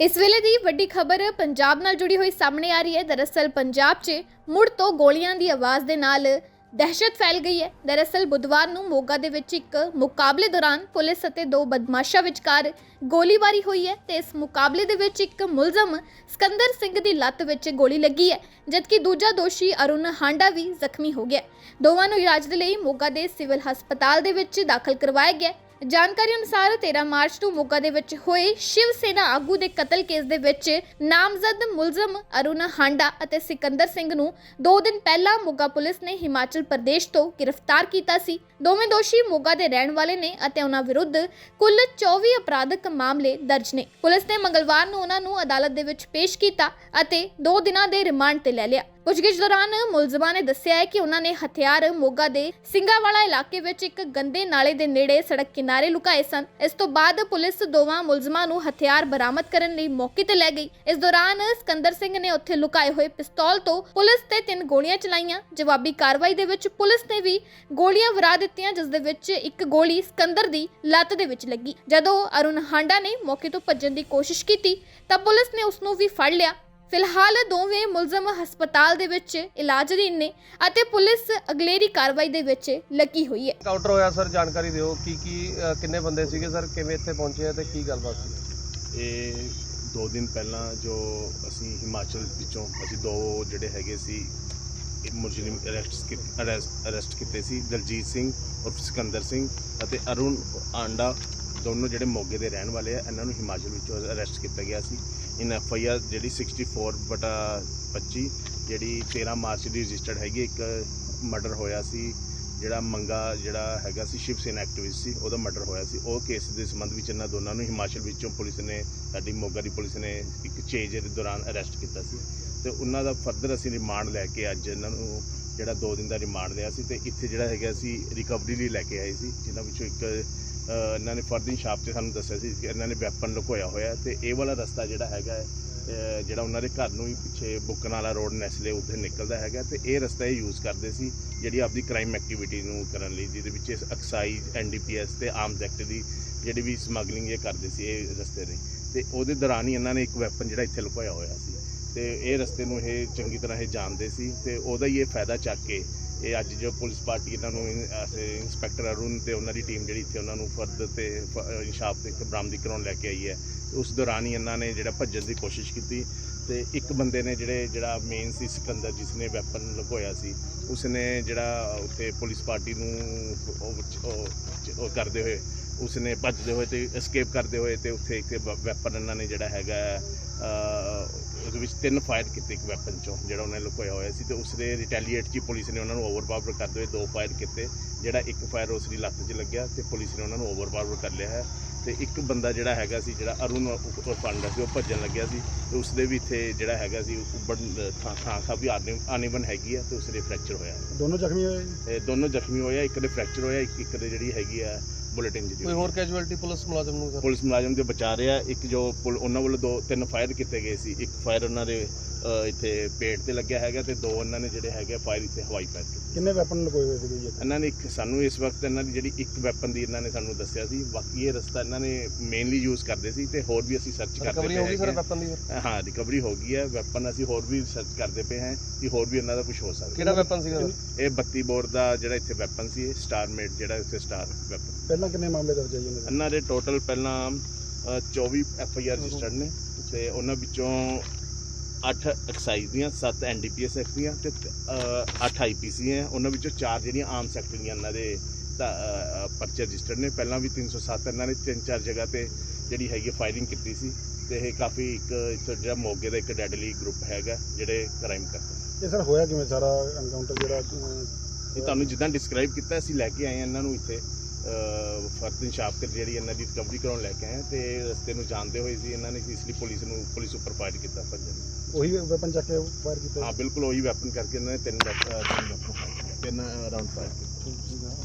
ਇਸ ਵੇਲੇ ਦੀ ਵੱਡੀ ਖਬਰ ਪੰਜਾਬ ਨਾਲ ਜੁੜੀ ਹੋਈ ਸਾਹਮਣੇ ਆ ਰਹੀ ਹੈ। ਦਰਅਸਲ ਪੰਜਾਬ 'ਚ ਮੁੜ ਤੋਂ ਗੋਲੀਆਂ ਦੀ ਆਵਾਜ਼ ਦੇ ਨਾਲ ਦਹਿਸ਼ਤ ਫੈਲ ਗਈ ਹੈ। ਦਰਅਸਲ ਬੁੱਧਵਾਰ ਨੂੰ ਮੋਗਾ ਦੇ ਵਿੱਚ ਇੱਕ ਮੁਕਾਬਲੇ ਦੌਰਾਨ ਪੁਲਿਸ ਅਤੇ ਦੋ ਬਦਮਾਸ਼ਾਂ ਵਿਚਕਾਰ ਗੋਲੀਬਾਰੀ ਹੋਈ ਹੈ ਤੇ ਇਸ ਮੁਕਾਬਲੇ ਦੇ ਵਿੱਚ ਇੱਕ ਮੁਲਜ਼ਮ ਸਕੰਦਰ ਸਿੰਘ ਦੀ ਲੱਤ ਵਿੱਚ ਗੋਲੀ ਲੱਗੀ ਹੈ, ਜਦਕਿ ਦੂਜਾ ਦੋਸ਼ੀ ਅਰੁਣ ਹਾਂਡਾ ਵੀ ਜ਼ਖਮੀ ਹੋ ਗਿਆ ਦੋਵਾਂ ਨੂੰ ਇਲਾਜ ਦੇ ਲਈ ਮੋਗਾ ਦੇ ਸਿਵਲ ਹਸਪਤਾਲ ਦੇ ਵਿੱਚ ਦਾਖਲ ਕਰਵਾਇਆ ਗਿਆ ਜਾਣਕਾਰੀ ਅਨੁਸਾਰ 13 ਮਾਰਚ ਨੂੰ ਮੋਗਾ ਦੇ ਵਿੱਚ ਹੋਏ ਸ਼ਿਵ ਸੈਨਾ ਆਗੂ ਦੇ ਕਤਲ ਕੇਸ ਦੇ ਵਿੱਚ ਨਾਮਜ਼ਦ ਮੁਲਜ਼ਮ ਅਰੁਣ ਹਾਂਡਾ ਅਤੇ ਸਿਕੰਦਰ ਸਿੰਘ ਨੂੰ 2 ਦਿਨ ਪਹਿਲਾਂ ਮੋਗਾ ਪੁਲਿਸ ਨੇ ਹਿਮਾਚਲ ਪ੍ਰਦੇਸ਼ ਤੋਂ ਗ੍ਰਿਫਤਾਰ ਕੀਤਾ ਸੀ। ਦੋਵੇਂ ਦੋਸ਼ੀ ਮੋਗਾ ਦੇ ਰਹਿਣ ਵਾਲੇ ਨੇ ਅਤੇ ਉਹਨਾਂ ਵਿਰੁੱਧ ਕੁੱਲ 24 ਅਪਰਾਧਕ ਮਾਮਲੇ ਦਰਜ ਨੇ। ਪੁਲਿਸ ਨੇ ਮੰਗਲਵਾਰ ਨੂੰ ਉਹਨਾਂ ਨੂੰ ਅਦਾਲਤ ਦੇ ਵਿੱਚ ਪੇਸ਼ ਕੀਤਾ ਅਤੇ 2 ਦਿਨਾਂ ਦੇ ਰਿਮਾਂਡ ਤੇ ਲੈ ਲਿਆ। ਪੁੱਛਗਿੱਛ ਦੌਰਾਨ ਮੁਲਜ਼ਮਾਂ ਨੇ ਦੱਸਿਆ ਹੈ ਕਿ ਉਹਨਾਂ ਨੇ ਹਥਿਆਰ ਮੋਗਾ ਦੇ ਸਿੰਘਾਵਾਲਾ ਇਲਾਕੇ ਵਿੱਚ ਇੱਕ ਗੰਦੇ ਨਾਲੇ ਦੇ ਨੇੜੇ ਸੜਕ ਕਿਨਾਰੇ ਲੁਕਾਏ ਸਨ। ਇਸ ਤੋਂ ਬਾਅਦ ਪੁਲਿਸ ਦੋਵਾਂ ਮੁਲਜ਼ਮਾਂ ਨੂੰ ਹਥਿਆਰ ਬਰਾਮਦ ਕਰਨ ਲਈ ਮੌਕੇ ਤੇ ਲੈ ਗਈ। ਇਸ ਦੌਰਾਨ ਸਿਕੰਦਰ ਸਿੰਘ ਨੇ ਉੱਥੇ ਲੁਕਾਏ ਹੋਏ ਪਿਸਤੌਲ ਤੋਂ ਪੁਲਿਸ ਤੇ ਤਿੰਨ ਗੋਲੀਆਂ ਚਲਾਈਆਂ। ਜਵਾਬੀ ਕਾਰਵਾਈ ਦੇ ਵਿੱਚ ਪੁਲਿਸ ਨੇ ਵੀ ਗੋਲੀਆਂ ਵਰਾ ਦਿੱਤੀਆਂ, ਜਿਸ ਦੇ ਵਿੱਚ ਇੱਕ ਗੋਲੀ ਸਕੰਦਰ ਦੀ ਲੱਤ ਦੇ ਵਿੱਚ ਲੱਗੀ। ਜਦੋਂ ਅਰੁਣ ਹਾਂਡਾ ਨੇ ਮੌਕੇ ਤੋਂ ਭੱਜਣ ਦੀ ਕੋਸ਼ਿਸ਼ ਕੀਤੀ, ਤਾਂ ਪੁਲਿਸ ਨੇ ਉਸ ਨੂੰ ਵੀ ਫੜ ਲਿਆ। ਫਿਲਹਾਲ ਦੋਵੇਂ ਮੁਲਜ਼ਮ ਹਸਪਤਾਲ ਦੇ ਵਿੱਚ ਇਲਾਜ ਅਧੀਨ ਨੇ ਅਤੇ ਪੁਲਿਸ ਅਗਲੇਰੀ ਕਾਰਵਾਈ ਦੇ ਵਿੱਚ ਲੱਗੀ ਹੋਈ ਹੈ। ਕਾਊਂਟਰ ਹੋਇਆ ਸਰ ਜਾਣਕਾਰੀ ਦਿਓ ਕੀ ਕੀ ਅ, ਕਿੰਨੇ ਬੰਦੇ ਸੀਗੇ ਸਰ ਕਿਵੇਂ ਇੱਥੇ ਪਹੁੰਚੇ ਆ ਤੇ ਕੀ ਗੱਲਬਾਤ ਸੀ? ਇਹ ਦੋ ਦਿਨ ਪਹਿਲਾਂ ਜੋ ਅਸੀਂ ਹਿਮਾਚਲ ਵਿੱਚੋਂ ਅਸੀਂ ਦੋ ਜਿਹੜੇ ਹੈਗੇ ਸੀ ਇਹ ਮੁਜਰਮ ਅਰੈਸਟ ਅਰੈਸਟ ਕੀਤੇ ਸੀ ਦਲਜੀਤ ਸਿੰਘ ਔਰ ਸਿਕੰਦਰ ਸਿੰਘ ਅਤੇ ਅਰੁਣ ਆਂਡਾ ਦੋਨੋਂ ਜਿਹੜੇ ਮੋਗੇ ਦੇ ਰਹਿਣ ਵਾਲੇ ਆ, ਇਹਨਾਂ ਨੂੰ ਹਿਮਾਚਲ ਵਿੱਚੋਂ ਅਰੈਸਟ ਕੀਤਾ ਗਿਆ ਸੀ। ਇਨ ਐਫ ਆਈ ਆਰ ਜਿਹੜੀ 64 ਬਟਾ 25 ਜਿਹੜੀ 13 ਮਾਰਚ ਦੀ ਰਜਿਸਟਰਡ ਹੈਗੀ, ਇੱਕ ਮਰਡਰ ਹੋਇਆ ਸੀ। ਜਿਹੜਾ ਮੰਗਾ ਜਿਹੜਾ ਹੈਗਾ ਸੀ, ਸ਼ਿਵ ਸੈਨਾ ਐਕਟਿਵਿਸਟ ਸੀ, ਉਹਦਾ ਮਰਡਰ ਹੋਇਆ ਸੀ। ਉਹ ਕੇਸ ਦੇ ਸੰਬੰਧ ਵਿੱਚ ਇਹਨਾਂ ਦੋਨਾਂ ਨੂੰ ਹਿਮਾਚਲ ਵਿੱਚੋਂ ਪੁਲਿਸ ਨੇ, ਸਾਡੀ ਮੋਗਾ ਦੀ ਪੁਲਿਸ ਨੇ ਇੱਕ ਚੇਜ ਦੇ ਦੌਰਾਨ ਅਰੈਸਟ ਕੀਤਾ ਸੀ। ਤੇ ਉਹਨਾਂ ਦਾ ਫਰਦਰ ਅਸੀਂ ਰਿਮਾਂਡ ਲੈ ਕੇ ਅੱਜ ਇਹਨਾਂ ਨੂੰ ਜਿਹੜਾ 2 ਦਿਨ ਦਾ ਰਿਮਾਂਡ ਲਿਆ ਸੀ ਤੇ ਇੱਥੇ ਜਿਹੜਾ ਹੈਗਾ ਸੀ ਰਿਕਵਰੀ ਲਈ ਲੈ ਕੇ ਆਏ ਸੀ, ਜਿਨ੍ਹਾਂ ਵਿੱਚੋਂ ਇੱਕ ਇਹਨਾਂ ਨੇ ਫਰਦਿਨ ਸ਼ਾਪ ਤੇ ਸਾਨੂੰ ਦੱਸਿਆ ਸੀ ਕਿ ਇਹਨਾਂ ਨੇ ਵੈਪਨ ਲੁਕੋਇਆ ਹੋਇਆ ਤੇ ਇਹ ਵਾਲਾ ਰਸਤਾ ਜਿਹੜਾ ਹੈਗਾ ਹੈ, ਜਿਹੜਾ ਉਹਨਾਂ ਦੇ ਘਰ ਨੂੰ ਹੀ ਪਿੱਛੇ ਬੁੱਕਣ ਵਾਲਾ ਰੋਡ ਨੈਸਲੇ ਉੱਥੇ ਨਿਕਲਦਾ ਹੈਗਾ ਤੇ ਇਹ ਰਸਤਾ ਇਹ ਯੂਜ਼ ਕਰਦੇ ਸੀ ਜਿਹੜੀ ਆਪਦੀ ਕ੍ਰਾਈਮ ਐਕਟੀਵਿਟੀ ਨੂੰ ਕਰਨ ਲਈ ਜਿਹਦੇ ਵਿੱਚ ਇਸ ਐਕਸਾਈਜ਼ ਐਨਡੀਪੀਐਸ ਤੇ ਆਰਮਸ ਐਕਟ ਦੀ ਜਿਹੜੀ ਵੀ ਸਮਗਲਿੰਗ ਇਹ ਕਰਦੇ ਸੀ ਇਹ ਰਸਤੇ ਦੇ ਤੇ ਉਹਦੇ ਦੌਰਾਨ ਹੀ ਇਹਨਾਂ ਨੇ ਇੱਕ ਵੈਪਨ ਜਿਹੜਾ ਇੱਥੇ ਲੁਕੋਇਆ ਹੋਇਆ ਸੀ ਤੇ ਇਹ ਰਸਤੇ ਨੂੰ ਇਹ ਚੰਗੀ ਤਰ੍ਹਾਂ ਇਹ ਜਾਣਦੇ ਸੀ ਤੇ ਉਹਦਾ ਹੀ ਇਹ ਫਾਇਦਾ ਚੱਕ ਕੇ ਇਹ ਅੱਜ ਜੋ ਪੁਲਿਸ ਪਾਰਟੀ ਇਹਨਾਂ ਨੂੰ ਇੰਸਪੈਕਟਰ ਅਰੁਣ ਤੇ ਉਹਨਾਂ ਦੀ ਟੀਮ ਜਿਹੜੀ ਇੱਥੇ ਉਹਨਾਂ ਨੂੰ ਫਰਦ ਤੇ ਫ- ਇਨਸ਼ਾਫ ਤੇ ਇੱਥੇ ਬਰਾਮਦੀ ਕਰਾਉਣ ਲੈ ਕੇ ਆਈ ਹੈ। ਉਸ ਦੌਰਾਨ ਹੀ ਇਹਨਾਂ ਨੇ ਜਿਹੜਾ ਭੱਜਣ ਦੀ ਕੋਸ਼ਿਸ਼ ਕੀਤੀ ਤੇ ਇੱਕ ਬੰਦੇ ਨੇ ਜਿਹੜੇ, ਜਿਹੜਾ ਮੇਨ ਸੀ ਸਿਕੰਦਰ ਜਿਸ ਨੇ ਵੈਪਨ ਲਗੋਇਆ ਸੀ ਉਸ ਨੇ ਜਿਹੜਾ ਉੱਥੇ ਪੁਲਿਸ ਪਾਰਟੀ ਨੂੰ ਉਹ ਕਰਦੇ ਹੋਏ, ਉਸਨੇ ਭੱਜਦੇ ਹੋਏ ਤੇ ਐਸਕੇਪ ਕਰਦੇ ਹੋਏ ਤੇ ਉੱਥੇ ਇੱਕ ਵੈਪਨ ਇਹਨਾਂ ਨੇ ਜਿਹੜਾ ਹੈਗਾ ਉਹਦੇ ਵਿੱਚ ਤਿੰਨ ਫਾਇਰ ਕੀਤੇ ਇੱਕ ਵੈਪਨ ਚੋਂ ਜਿਹੜਾ ਉਹਨੇ ਲੁਕੋਇਆ ਹੋਇਆ ਸੀ ਤੇ ਉਸਦੇ ਰਿਟੈਲੀਏਟ 'ਚ ਪੁਲਿਸ ਨੇ ਉਹਨਾਂ ਨੂੰ ਓਵਰਪਾਵਰ ਕਰਦੇ ਹੋਏ ਦੋ ਫਾਇਰ ਕੀਤੇ ਜਿਹੜਾ ਇੱਕ ਫਾਇਰ ਉਸ ਦੀ ਲੱਤ 'ਚ ਲੱਗਿਆ ਤੇ ਪੁਲਿਸ ਨੇ ਉਹਨਾਂ ਨੂੰ ਓਵਰਪਾਵਰ ਕਰ ਲਿਆ ਹੈ ਤੇ ਇੱਕ ਬੰਦਾ ਜਿਹੜਾ ਹੈਗਾ ਸੀ ਜਿਹੜਾ ਅਰੁਣ ਫੰਡਾ ਸੀ ਉਹ ਭੱਜਣ ਲੱਗਿਆ ਸੀ ਤੇ ਉਸਦੇ ਵੀ ਇੱਥੇ ਜਿਹੜਾ ਹੈਗਾ ਸੀ ਉੱਬੜ ਥਾਂ ਥਾਂ ਕਾਫੀ ਆਨੇਬਨ ਹੈਗੀ ਆ ਤੇ ਉਸਦੇ ਫ੍ਰੈਕਚਰ ਹੋਇਆ। ਦੋਨੋਂ ਜ਼ਖਮੀ ਹੋਏ? ਦੋਨੋਂ ਜ਼ਖਮੀ ਹੋਇਆ ਇੱਕ ਦੇ ਫ੍ਰੈਕਚਰ ਹੋਇਆ ਇੱਕ ਇੱਕ ਦੇ ਜਿਹੜੀ ਹੈਗੀ ਆ ਬੁਲੇਟ ਇੰਜਰੀ ਕੋਈ ਹੋਰ ਕੈਜੂਅਲਟੀ ਪੁਲਿਸ ਮੁਲਾਜ਼ਮ ਨੂੰ ਸਰ? ਪੁਲਿਸ ਮੁਲਾਜ਼ਮ ਦੇ ਬਚਾ ਰਿਹਾ ਇੱਕ ਜੋ ਪੁਲ- ਉਹਨਾਂ ਵੱਲੋਂ ਦੋ ਤਿੰਨ ਫਾਇਰ ਕੀਤੇ ਗਏ ਸੀ। ਇੱਕ ਫਾਇਰ ਉਹਨਾਂ ਦੇ ਇੱਥੇ ਪੇਟ ਤੇ ਲੱਗਿਆ ਹੈਗਾ ਤੇ ਦੋ ਉਹਨਾਂ ਨੇ ਜਿਹੜੇ ਹੈਗੇ ਫਾਇਰ ਇੱਥੇ ਹਵਾਈ ਫਾਇਰ ਕੀਤੇ। ਕਿੰਨੇ ਵੈਪਨ ਲਗੋਏ ਹੋਏ ਸੀਗੇ ਜੀ ਇੱਥੇ? ਇਹਨਾਂ ਨੇ ਇੱਕ ਸਾਨੂੰ ਇਸ ਵਕਤ ਇਹਨਾਂ ਦੀ ਜਿਹੜੀ ਇੱਕ ਵੈਪਨ ਦੀ ਇਹਨਾਂ ਨੇ ਸਾਨੂੰ ਦੱਸਿਆ ਸੀ ਬਾਕੀ ਇਹ ਰਸਤਾ ਇਹਨਾਂ ਨੇ ਮੇਨਲੀ ਯੂਜ਼ ਕਰਦੇ ਸੀ ਤੇ ਹੋਰ ਵੀ ਅਸੀਂ ਸਰਚ ਕਰਦੇ ਰਿਕਵਰੀ ਹੋ ਗਈ ਸਰ ਹੈਗੇ ਵੈਪਨ ਦੀ? ਹਾਂ। ਹਾਂ ਰਿਕਵਰੀ ਹੋ ਗਈ ਹੈ ਵੈਪਨ ਅਸੀਂ ਹੋਰ ਵੀ ਸਰਚ ਕਰਦੇ ਪਏ ਹਾਂ ਕਿ ਹੋਰ ਵੀ ਇਹਨਾਂ ਦਾ ਕੁਝ ਹੋ ਸਕਦਾ। ਕਿਹੜਾ ਵੈਪਨ ਸੀਗਾ ਇਹ 32 ਬੋਰ ਦਾ ਜਿਹੜਾ ਇੱਥੇ ਵੈਪਨ ਸੀ ਇਹ ਸਟਾਰ ਮੇਡ ਜਿਹੜਾ ਇੱਥੇ ਸਟਾਰ ਵੈਪਨ ਪਹਿਲਾਂ ਕਿੰਨੇ ਮਾਮਲੇ ਦਰਜ ਹੈ ਜੀ ਇਹਨਾਂ ਦੇ? ਇਹਨਾਂ ਦੇ ਟੋਟਲ ਪਹਿਲਾਂ ਅ, 24 ਐਫ ਆਈ ਆਰ ਰਜਿਸਟਰਡ ਨੇ ਤੇ ਉਹਨਾਂ ਵਿੱਚੋਂ 8 ਐਕਸਾਈਜ਼ ਦੀਆਂ 7 N D P S act ਦੀਆਂ ਤੇ 8 ਆਈ ਪੀ ਸੀ ਹੈ ਉਹਨਾਂ ਵਿੱਚੋਂ 4 ਜਿਹੜੀਆਂ ਆਮ ਸੈਕਟਰ ਦੀਆਂ ਇਹਨਾਂ ਦੇ ਪਰਚੇ ਰਜਿਸਟਰਡ ਨੇ। ਪਹਿਲਾਂ ਵੀ 307 ਇਹਨਾਂ ਨੇ ਤਿੰਨ ਚਾਰ ਜਗ੍ਹਾ ਤੇ ਜਿਹੜੀ ਹੈਗੀ ਫਾਇਰਿੰਗ ਕੀਤੀ ਸੀ ਤੇ ਇਹ ਕਾਫੀ ਇੱਕ ਜਿਹੜਾ ਮੋਗੇ ਦਾ ਇੱਕ ਡੈਡਲੀ ਗਰੁੱਪ ਹੈਗਾ ਜਿਹੜੇ ਕ੍ਰਾਈਮ ਕਰਦੇ। ਇਹ ਸਰ ਹੋਇਆ ਕਿਵੇਂ? ਸਾਰਾ ਐਨਕਾਊਂਟਰ ਜਿਹੜਾ ਇਹ ਤੁਹਾਨੂੰ ਜਿੱਦਾਂ ਡਿਸਕ੍ਰਾਈਬ ਕੀਤਾ ਅਸੀਂ ਲੈ ਕੇ ਆਏ ਇਹਨਾਂ ਨੂੰ ਇੱਥੇ। ਫਰਦਨ ਸ਼ਾਪ ਤੇ ਜਿਹੜੀ ਇਹਨਾਂ ਦੀ ਰਿਕਵਰੀ ਕਰਾਉਣ ਲੈ ਕੇ ਆਏ ਤੇ ਰਸਤੇ ਨੂੰ ਜਾਣਦੇ ਹੋਏ ਸੀ ਇਹਨਾਂ ਨੇ ਇਸ ਲਈ ਪੁਲਿਸ ਨੂੰ ਪੁਲਿਸ ਉੱਪਰ ਫਾਇਰ ਕੀਤਾ ਭੱਜਣ ਉਹੀ ਵੈਪਨ ਚੱਕ ਕੇ ਫਾਇਰ ਕੀਤਾ ਹਾਂ ਬਿਲਕੁਲ ਉਹੀ ਵੈਪਨ ਕਰਕੇ ਇਹਨਾਂ ਨੇ ਤਿੰਨ ਵੈਪ- ਅਹ, ਤਿੰਨ weapon fire ਕੀਤੇ, ਤਿੰਨ ਰਾਉਂਡ ਫਾਇਰ ਕੀਤੇ।